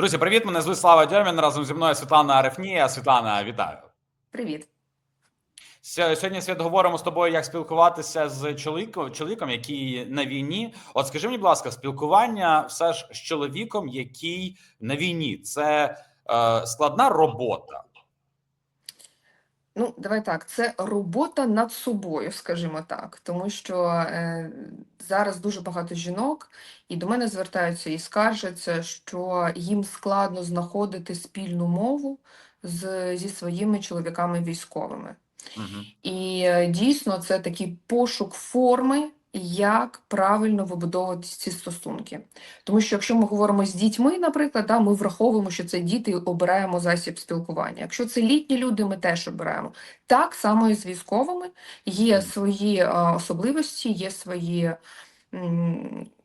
Друзі, привіт! Мене звуть Слава Дьомін. Разом зі мною Світлана Арефнія. Світлана, вітаю. Привіт. Сьогодні світ говоримо з тобою, як спілкуватися з чоловіком, чоловіком, який на війні. От скажи мені, будь ласка, спілкування все ж з чоловіком, який на війні, це е, складна робота. Ну, давай так, це робота над собою, скажімо так, тому що е, зараз дуже багато жінок, і до мене звертаються і скаржаться, що їм складно знаходити спільну мову з, зі своїми чоловіками військовими. Угу. І е, дійсно це такий пошук форми, як правильно вибудовувати ці стосунки. Тому що якщо ми говоримо з дітьми, наприклад, да, ми враховуємо, що це діти, і обираємо засіб спілкування. Якщо це літні люди, ми теж обираємо. Так само і з військовими є свої е, особливості, є свої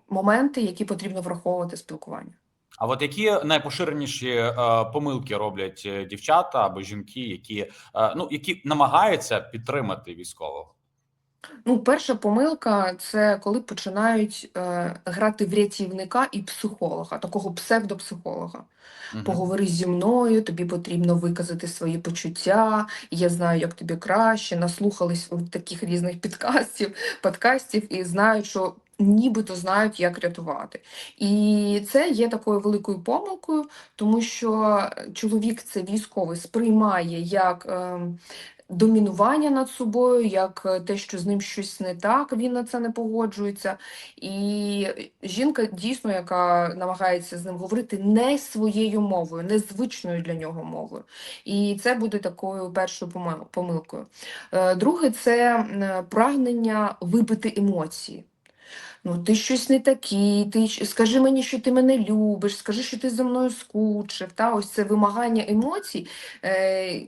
моменти, які потрібно враховувати в спілкуванні. А от які найпоширеніші е, помилки роблять е, дівчата або жінки, які е, ну які намагаються підтримати військового? Ну, перша помилка це коли починають е, грати в рятівника і психолога, такого псевдопсихолога. Мгм. Поговори зі мною, тобі потрібно виказати свої почуття, я знаю, як тобі краще, наслухались таких різних підкастів, подкастів і знають, що нібито знають, як рятувати. І це є такою великою помилкою, тому що чоловік це військовий сприймає як. ем, Домінування над собою, як е, те, що з ним щось не так, він на це не погоджується. І жінка дійсно, яка намагається з ним говорити не своєю мовою, не звичною для нього мовою. І це буде такою першою помилкою. Е, Друге, це прагнення вибити емоції. Ну, ти щось не такий, ти скажи мені, що ти мене любиш, скажи, що ти за мною скучив. Та? Ось це вимагання емоцій. Е,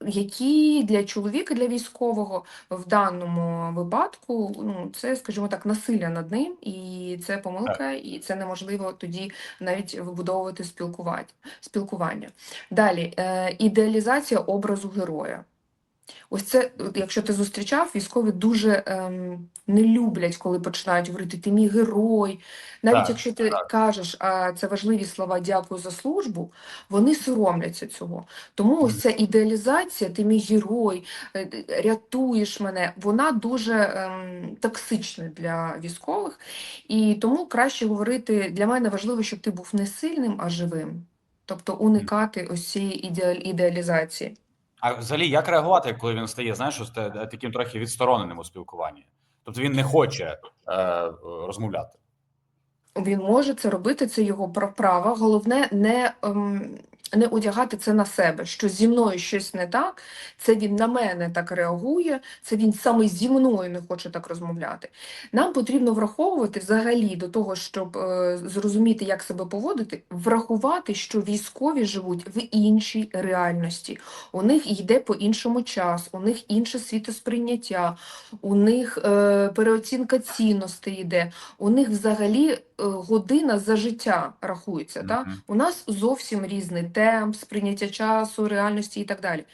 які для чоловіка, для військового в даному випадку, ну це, скажімо так, насилля над ним, і це помилка, і це неможливо тоді навіть вибудовувати спілкування. Далі, е, ідеалізація образу героя. Ось це, якщо ти зустрічав, військові дуже ем, не люблять, коли починають говорити ти мій герой. Навіть Так, якщо ти так. кажеш, а це важливі слова дякую за службу, вони соромляться цього. Тому ось ця ідеалізація, ти мій герой, е, рятуєш мене, вона дуже ем, токсична для військових. І тому краще говорити, для мене важливо, щоб ти був не сильним, а живим. Тобто уникати ось цієї ідеалізації. А взагалі, як реагувати, коли він стає, знаєш, таким трохи відстороненим у спілкуванні? Тобто він не хоче е, розмовляти. Він може це робити, це його пра- право. Головне не, ем, не одягати це на себе, що зі мною щось не так, це він на мене так реагує, це він саме зі мною не хоче так розмовляти. Нам потрібно враховувати взагалі до того, щоб е, зрозуміти, як себе поводити, врахувати, що військові живуть в іншій реальності. У них йде по іншому час, у них інше світосприйняття, у них е, переоцінка цінностей йде. У них взагалі е, година за життя рахується. Да? Мгм. У нас зовсім різний темп, сприйняття часу, реальності і так далі.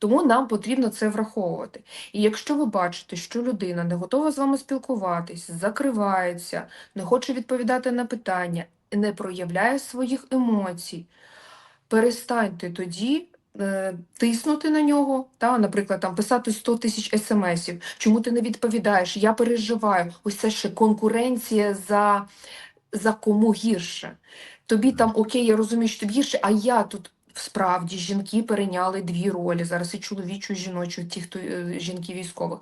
Тому нам потрібно це враховувати. І якщо ви бачите, що людина не готова з вами спілкуватись, закривається, не хоче відповідати на питання, не проявляє своїх емоцій, перестаньте тоді. е, Тиснути на нього, та, наприклад, там писати 100 тисяч смсів. Чому ти не відповідаєш? Я переживаю. Ось це ще конкуренція за, за кому гірше. Тобі там окей, я розумію, що тобі гірше, а я тут справді жінки перейняли дві ролі зараз і чоловічу, і жіночу, ті, хто е, жінки військових.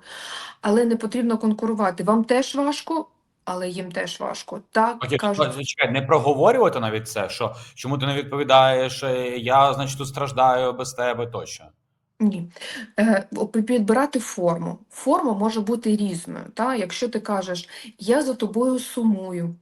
Але не потрібно конкурувати. Вам теж важко, але їм теж важко. Так Окей, кажуть. чекай, не проговорювати навіть це, що чому ти не відповідаєш, е, я, значить, тут страждаю без тебе тощо. Ні. Е, підбирати форму. Форма може бути різною. Та? Якщо ти кажеш, я за тобою сумую,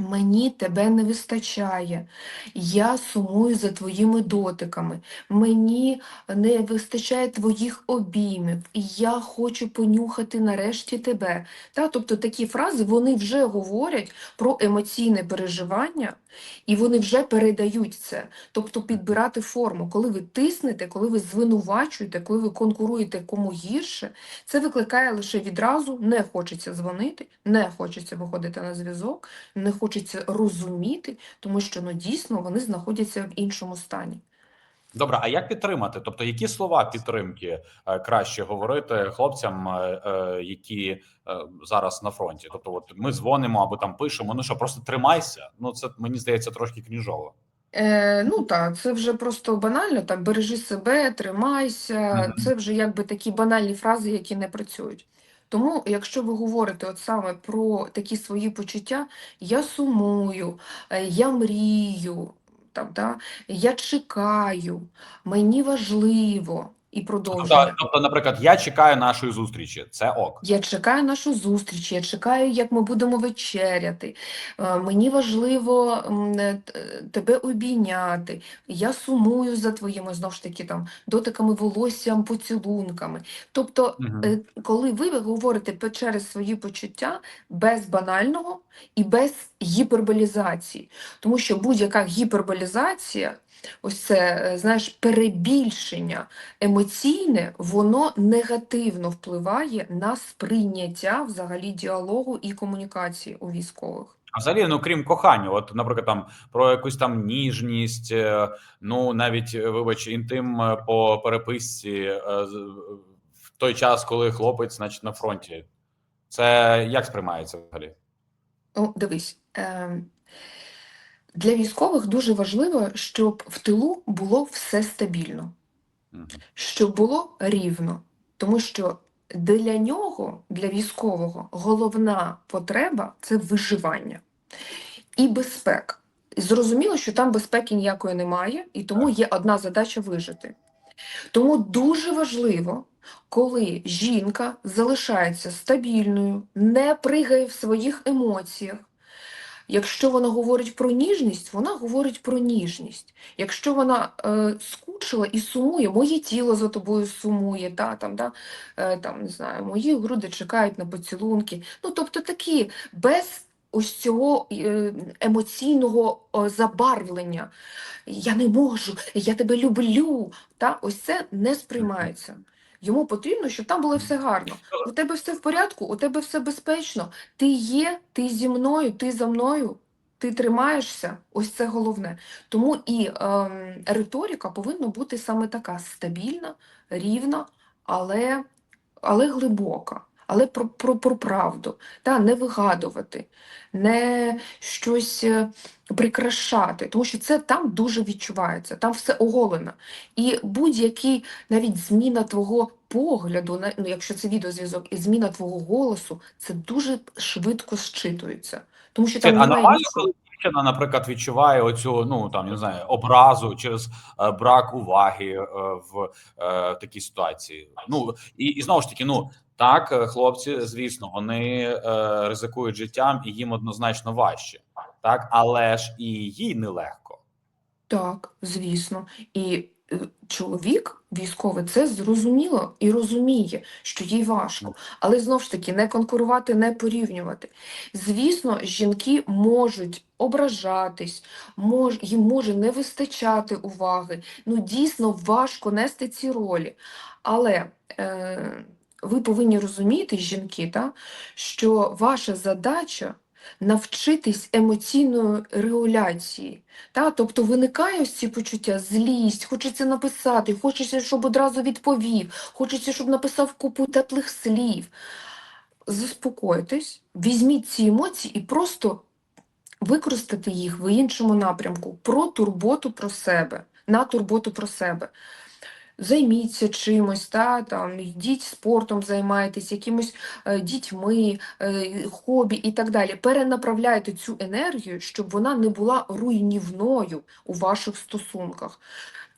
мені тебе не вистачає, я сумую за твоїми дотиками, мені не вистачає твоїх обіймів, я хочу понюхати нарешті тебе. Та? Тобто такі фрази вони вже говорять про емоційне переживання, і вони вже передають це. Тобто підбирати форму, коли ви тиснете, коли ви звинувачуєте, коли ви конкуруєте кому гірше, це викликає лише відразу, не хочеться дзвонити, не хочеться виходити на зв'язок, не хочеться хочеться розуміти, тому що ну дійсно вони знаходяться в іншому стані. Добре, а як підтримати? Тобто, які слова підтримки е, краще говорити хлопцям, е, е, які зараз на фронті? Тобто, от ми дзвонимо або там пишемо. Ну що, просто тримайся. Ну це мені здається трошки кніжово. Е, ну так, це вже просто банально, там бережи себе, тримайся. Мгм. Це вже якби такі банальні фрази, які не працюють. Тому, якщо ви говорите от саме про такі свої почуття, я сумую, е, я мрію, там, да, я чекаю, мені важливо і продовження. Тобто, тобто, наприклад, я чекаю нашої зустрічі. Це ок. Я чекаю нашу зустріч, я чекаю, як ми будемо вечеряти. Е, Мені важливо м, е, т- тебе обійняти. Я сумую за твоїми знову ж таки там дотиками волоссям, поцілунками. Тобто, Мгм. е, коли ви говорите пе- через свої почуття без банального і без гіперболізації, тому що будь-яка гіперболізація, ось це, е, знаєш, перебільшення емоційне, воно негативно впливає на сприйняття взагалі діалогу і комунікації у військових. А взагалі, ну крім кохання, от, наприклад, там про якусь там ніжність, е, ну навіть е, вибач, інтим по переписці в той час, коли хлопець, значить, на фронті. Це як сприймається взагалі? Ну, дивись, ем, для військових дуже важливо, щоб в тилу було все стабільно. Мгм. щоб було рівно. Тому що для нього, для військового, головна потреба це виживання і безпека. Зрозуміло, що там безпеки ніякої немає, і тому є одна задача вижити. Тому дуже важливо, коли жінка залишається стабільною, не пригає в своїх емоціях. Якщо вона говорить про ніжність, вона говорить про ніжність. Якщо вона е, скучила і сумує, моє тіло за тобою сумує, та, там, да, е, там, не знаю, мої груди чекають на поцілунки. Ну, тобто такі, без ось цього е, емоційного забарвлення. Я не можу, я тебе люблю. Та, ось це не сприймається. Йому потрібно, щоб там було все гарно. У тебе все в порядку, у тебе все безпечно. Ти є, ти зі мною, ти за мною, ти тримаєшся. Ось це головне. Тому і ем, риторика повинна бути саме така стабільна, рівна, але, але глибока. Але про, про, про правду, та, не вигадувати, не щось е, прикрашати, тому що це там дуже відчувається, там все оголено. І будь-який навіть зміна твого погляду, ну, якщо це відеозв'язок, і зміна твого голосу, це дуже швидко зчитується. Тому що там немає нічого. дівчина, наприклад, відчуває оцю, ну там я не знаю, образу через е, брак уваги е, в е, такій ситуації. Ну і, і знову ж таки, ну так, е, хлопці, звісно, вони е, ризикують життям і їм однозначно важче, так, але ж і їй нелегко. Так, звісно. І е, чоловік військовий це зрозуміло і розуміє, що їй важко. Але знову ж таки, не конкурувати, не порівнювати. Звісно, жінки можуть ображатись, мож, їм може не вистачати уваги. Ну, дійсно важко нести ці ролі. Але е, ви повинні розуміти, жінки, та, що ваша задача навчитись емоційної регуляції. Та? Тобто виникає ось ці почуття, злість, хочеться написати, хочеться, щоб одразу відповів, хочеться, щоб написав купу теплих слів. Заспокойтесь, візьміть ці емоції і просто використати їх в іншому напрямку про турботу про себе, на турботу про себе. Займіться чимось, та, там, йдіть спортом, займайтесь, якимось е, дітьми, е, хобі і так далі. Перенаправляйте цю енергію, щоб вона не була руйнівною у ваших стосунках.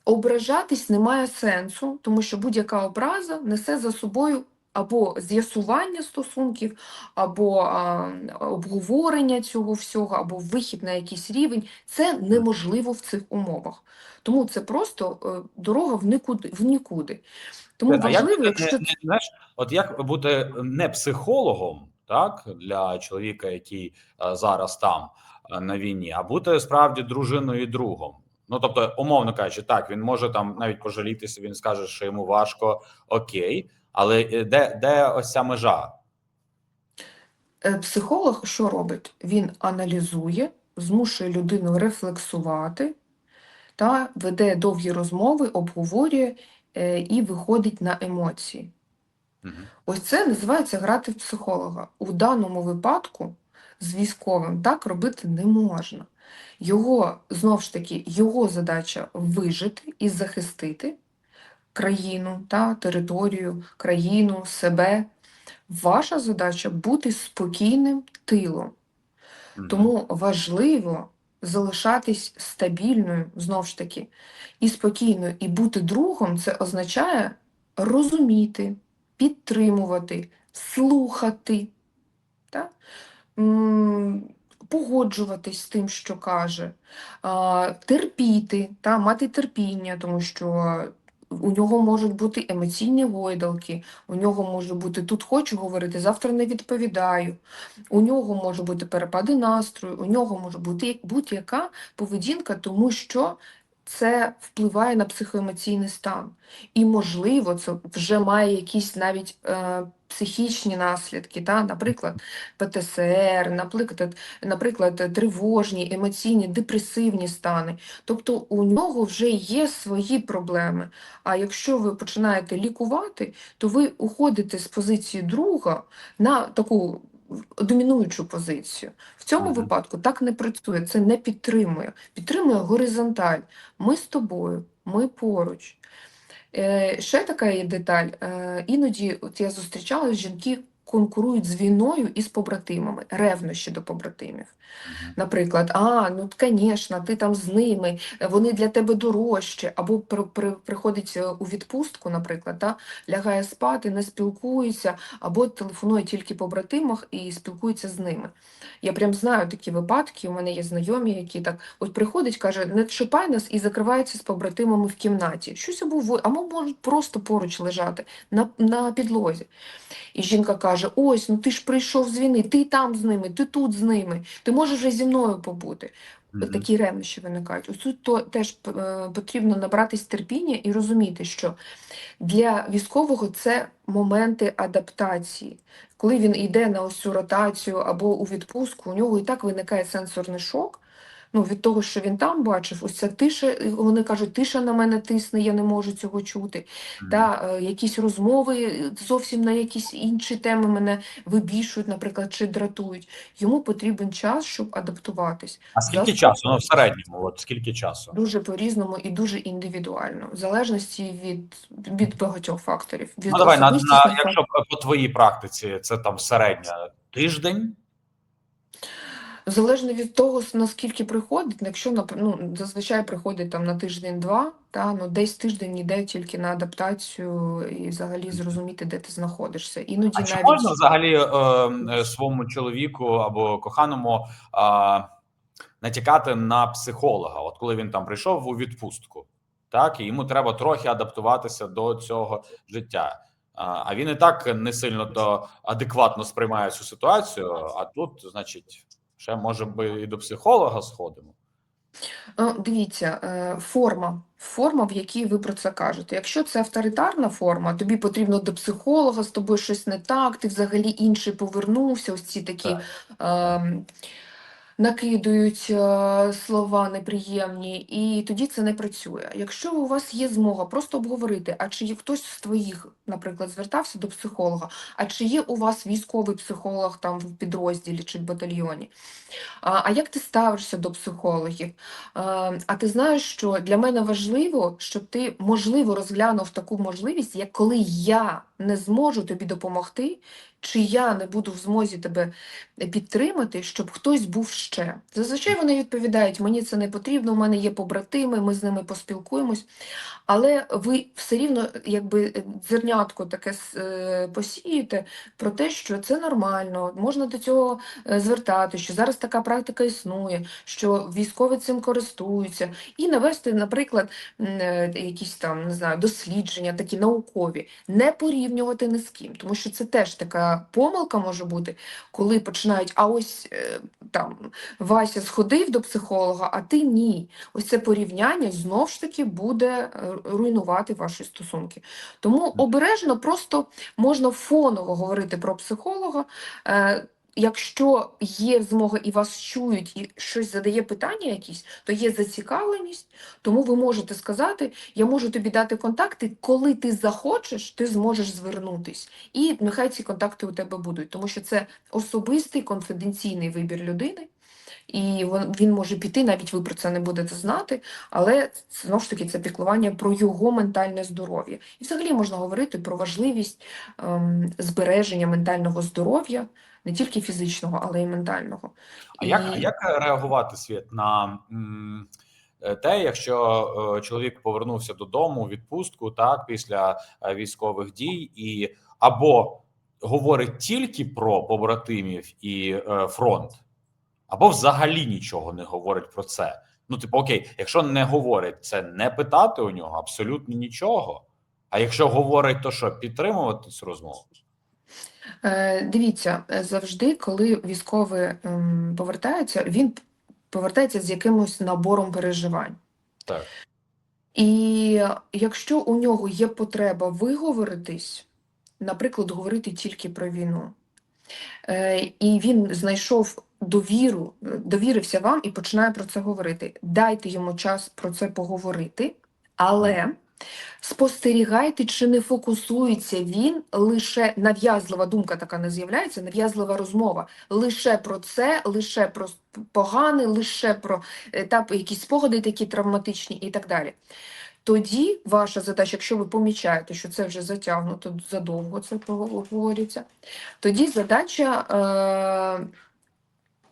Ображатись немає сенсу, тому що будь-яка образа несе за собою або з'ясування стосунків, або а, обговорення цього всього, або вихід на якийсь рівень. Це неможливо в цих умовах. Тому це просто е, дорога в нікуди. В нікуди. Тому А важливо, бути, якщо не, не, знаєш, от як бути не психологом, так для чоловіка, який е, зараз там е, на війні, а бути справді дружиною і другом. Ну тобто, умовно кажучи, так він може там навіть пожалітися. Він скаже, що йому важко, окей, але е, де, де ось ця межа? Е, Психолог що робить? Він аналізує, змушує людину рефлексувати та веде довгі розмови, обговорює е, і виходить на емоції. Мгм. Ось це називається грати в психолога. У даному випадку з військовим так робити не можна. Його, знов ж таки, його задача вижити і захистити країну та територію, країну, себе. Ваша задача бути спокійним тилом. Тому важливо залишатись стабільною, знов ж таки, і спокійною. І бути другом це означає розуміти, підтримувати, слухати, так? М, погоджуватись з тим, що каже, терпіти, та, мати терпіння, тому що у нього можуть бути емоційні гойдалки, у нього може бути тут хочу говорити, завтра не відповідаю. У нього може бути перепади настрою, у нього може бути будь-яка поведінка, тому що це впливає на психоемоційний стан. І, можливо, це вже має якісь навіть е, психічні наслідки, та? наприклад, ПТСР, наприклад, наприклад, тривожні, емоційні, депресивні стани. Тобто у нього вже є свої проблеми. А якщо ви починаєте лікувати, то ви уходите з позиції друга на таку домінуючу позицію. В цьому Мгм. випадку так не працює, це не підтримує. Підтримує горизонталь. Ми з тобою, ми поруч. Е, ще така є деталь. Е, іноді от я зустрічала, жінки конкурують з війною і з побратимами, ревнощі до побратимів. Наприклад, а, ну звісно, ти там з ними, вони для тебе дорожчі, або при, при, приходить е, у відпустку, наприклад, та, лягає спати, не спілкується, або телефонує тільки побратимах і спілкується з ними. Я прям знаю такі випадки, у мене є знайомі, які так от приходить, каже, не чіпай нас і закривається з побратимами в кімнаті. Щось або а можуть просто поруч лежати на, на підлозі. І жінка каже: Ось, ну ти ж прийшов з війни, ти там з ними, ти тут з ними, ти можеш вже зі мною побути. Мгм. Такі ревнощі виникають. Ось тут то теж е, потрібно набратись терпіння і розуміти, що для військового це моменти адаптації. Коли він йде на ось цю ротацію або у відпустку, у нього і так виникає сенсорний шок. Ну, від того, що він там бачив, ось ця тиша, вони кажуть, тиша на мене тисне, я не можу цього чути. Мгм. Та е, якісь розмови е, зовсім на якісь інші теми мене вибішують, наприклад, чи дратують. Йому потрібен час, щоб адаптуватись. А скільки Заспокоїть. часу? Ну, в середньому, от скільки часу? Дуже по-різному і дуже індивідуально, в залежності від, від багатьох факторів. Від Ну, давай, на, на, якщо по твоїй практиці, це там середня тиждень. Залежно від того, наскільки приходить, якщо ну, зазвичай приходить там на тиждень-два, та ну десь тиждень йде тільки на адаптацію і взагалі зрозуміти, де ти знаходишся. Іноді А чи навіть можна взагалі е, е, своєму чоловіку або коханому е, натякати на психолога? От коли він там прийшов у відпустку, так і йому треба трохи адаптуватися до цього життя. А він і так не сильно то адекватно сприймає цю ситуацію. А тут, значить, ще може би і до психолога сходимо. Ну, дивіться, е, форма. Форма, в якій ви про це кажете. Якщо це авторитарна форма, тобі потрібно до психолога, з тобою щось не так, ти взагалі інший повернувся, ось ці такі Так. ем, накидують е, слова неприємні, і тоді це не працює. Якщо у вас є змога просто обговорити, а чи є хтось з твоїх, наприклад, звертався до психолога, а чи є у вас військовий психолог там в підрозділі чи в батальйоні? А, як ти ставишся до психологів? А, а ти знаєш, що для мене важливо, щоб ти, можливо, розглянув таку можливість, як коли я не зможу тобі допомогти, чи я не буду в змозі тебе підтримати, щоб хтось був ще. Зазвичай вони відповідають: мені це не потрібно, у мене є побратими, ми з ними поспілкуємось. Але ви все рівно, якби зернятко таке е, посієте про те, що це нормально, можна до цього е, звертати, що зараз така практика існує, що військові цим користуються, і навести, наприклад, е, якісь там не знаю, дослідження, такі наукові, не порівнювати ні з ким, тому що це теж така помилка може бути, коли починають, а ось е, там Вася сходив до психолога, а ти ні. Ось це порівняння знов ж таки буде е, руйнувати ваші стосунки. Тому обережно просто можна фоново говорити про психолога. Якщо є змога і вас чують, і щось задає питання якісь, то є зацікавленість, тому ви можете сказати, я можу тобі дати контакти, коли ти захочеш, ти зможеш звернутись. І нехай ці контакти у тебе будуть, тому що це особистий конфіденційний вибір людини. І він може піти, навіть ви про це не будете знати, але знову ж таки це піклування про його ментальне здоров'я. І взагалі можна говорити про важливість ем, збереження ментального здоров'я, не тільки фізичного, але й ментального. А як, І- як реагувати світ на м, те, якщо е, чоловік повернувся додому у відпустку так після е, військових дій, і або говорить тільки про побратимів і е, фронт, або взагалі нічого не говорить про це. Ну, типу, окей, якщо не говорить, це не питати у нього абсолютно нічого. А якщо говорить, то що підтримувати цю розмову? Е, Дивіться, е, завжди, коли військовий ем, повертається, він повертається з якимось набором переживань. Так. І якщо у нього є потреба виговоритись, наприклад, говорити тільки про війну, е, і він знайшов довіру, довірився вам і починає про це говорити. Дайте йому час про це поговорити, але спостерігайте, чи не фокусується він лише нав'язлива думка така не з'являється, нав'язлива розмова лише про це, лише про погане, лише про етапи, якісь спогади такі травматичні і так далі. Тоді ваша задача, якщо ви помічаєте, що це вже затягнуто задовго, це говориться, тоді задача е,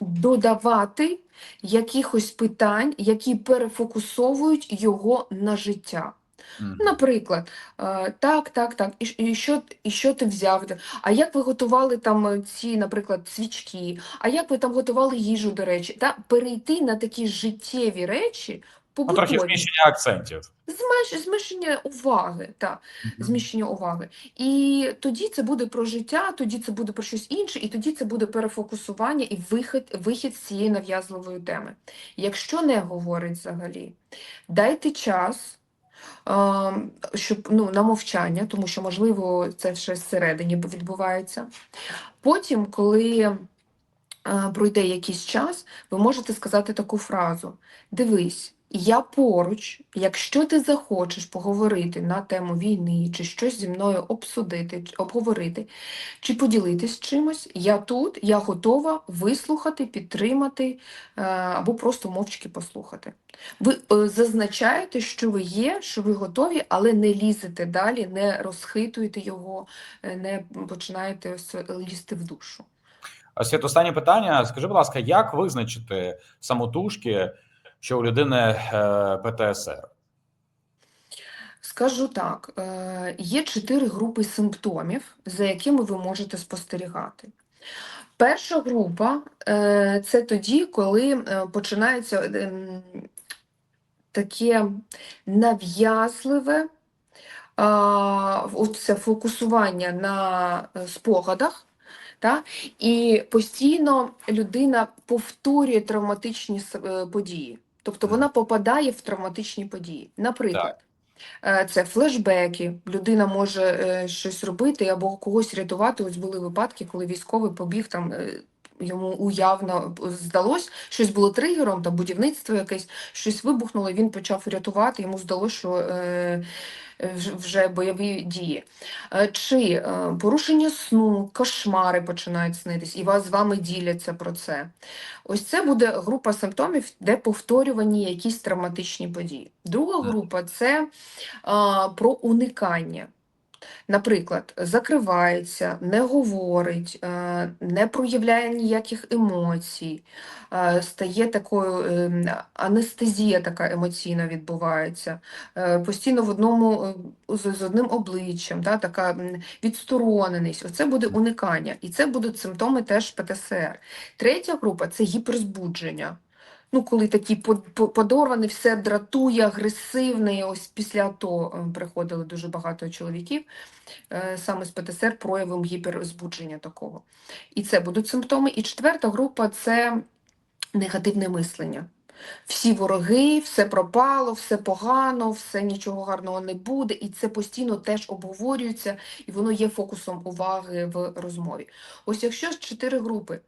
додавати якихось питань, які перефокусовують його на життя. Наприклад, е, так, так, так, і, і, що, і що ти взяв? А як ви готували там е, ці, наприклад, свічки? А як ви там готували їжу, до речі? Та перейти на такі життєві речі, Ну, трохи зміщення акцентів. змеш- зміщення уваги, так, Мгм. зміщення уваги. І тоді це буде про життя, тоді це буде про щось інше, і тоді це буде перефокусування і вихід, вихід з цієї нав'язливої теми. Якщо не говорить взагалі, дайте час. Щоб ну на мовчання, тому що можливо це ще зсередині відбувається. Потім, коли е, пройде якийсь час, ви можете сказати таку фразу: Дивись, я поруч, якщо ти захочеш поговорити на тему війни, чи щось зі мною обсудити, обговорити, чи поділитись чимось, я тут, я готова вислухати, підтримати е, або просто мовчки послухати. Ви е, зазначаєте, що ви є, що ви готові, але не лізете далі, не розхитуєте його, е, не починаєте лізти в душу. Світ, останнє питання. Скажи, будь ласка, як визначити самотужки, що у людини е, ПТСР? Скажу так, е, є чотири групи симптомів, за якими ви можете спостерігати. Перша група е, це тоді, коли починається таке нав'язливе фокусування на спогадах, та? і постійно людина повторює травматичні події. Тобто вона попадає в травматичні події. Наприклад, так. це флешбеки, людина може е, щось робити або когось рятувати. Ось були випадки, коли військовий побіг там. Е, Йому уявно здалось, щось було тригером, там будівництво якесь, щось вибухнуло, він почав рятувати, йому здалося, що е, е, вже- бойові дії. Е, Чи е, порушення сну, кошмари починають снитись, і вас з вами діляться про це. Ось це буде група симптомів, де повторювані якісь травматичні події. Друга група це а, про уникання. Наприклад, закривається, не говорить, е, не проявляє ніяких емоцій, е, стає такою ем, анестезія така емоційна відбувається, е, постійно в одному з одним обличчям, да, така відстороненість. Оце буде уникання, і це будуть симптоми теж ПТСР. Третя група це гіперзбудження. Ну, коли такі по- по- подорвані, все дратує, агресивне. І Ось після АТО е, приходили дуже багато чоловіків е, саме з ПТСР проявом гіперзбудження такого. І це будуть симптоми. І четверта група це негативне мислення. всі вороги, все пропало, все погано, все нічого гарного не буде, і це постійно теж обговорюється, і воно є фокусом уваги в розмові. Ось якщо чотири групи,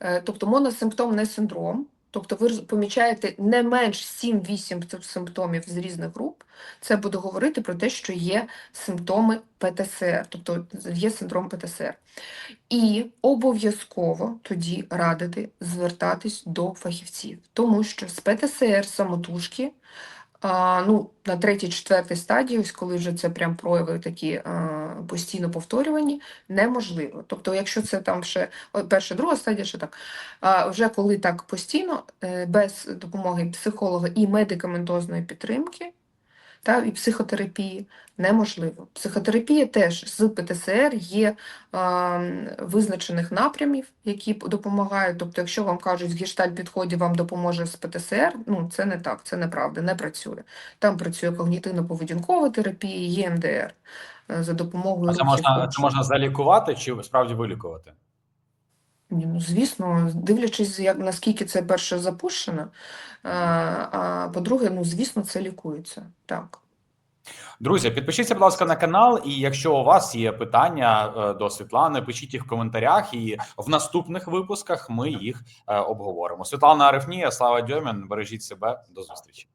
е, тобто моносимптом не синдром, тобто ви помічаєте не менш 7-8 симптомів з різних груп, це буде говорити про те, що є симптоми ПТСР, тобто є синдром ПТСР. І обов'язково тоді радити звертатись до фахівців, тому що з ПТСР самотужки, а, ну, на третій, четвертій стадії, ось коли вже це прям прояви такі а, постійно повторювані, неможливо. Тобто, якщо це там ще перша, друга стадія, ще так, а вже коли так постійно, е, без допомоги психолога і медикаментозної підтримки, та, і психотерапії неможливо. Психотерапія теж з ПТСР є м, визначених напрямів, які допомагають. Тобто, якщо вам кажуть, з гештальт підході вам допоможе з ПТСР, ну це не так, це неправда, не працює. Там працює когнітивно-поведінкова терапія, ЄМДР е, за допомогою А це можна це можна залікувати чи справді вилікувати? Ну, звісно, дивлячись, як наскільки це перше запущено, а, а по-друге, ну звісно, це лікується. Так. Друзі, підпишіться, будь ласка, на канал. І якщо у вас є питання е, до Світлани, пишіть їх в коментарях, і в наступних випусках ми їх е, обговоримо. Світлана Арифнія, Слава Дьомін, бережіть себе. До зустрічі.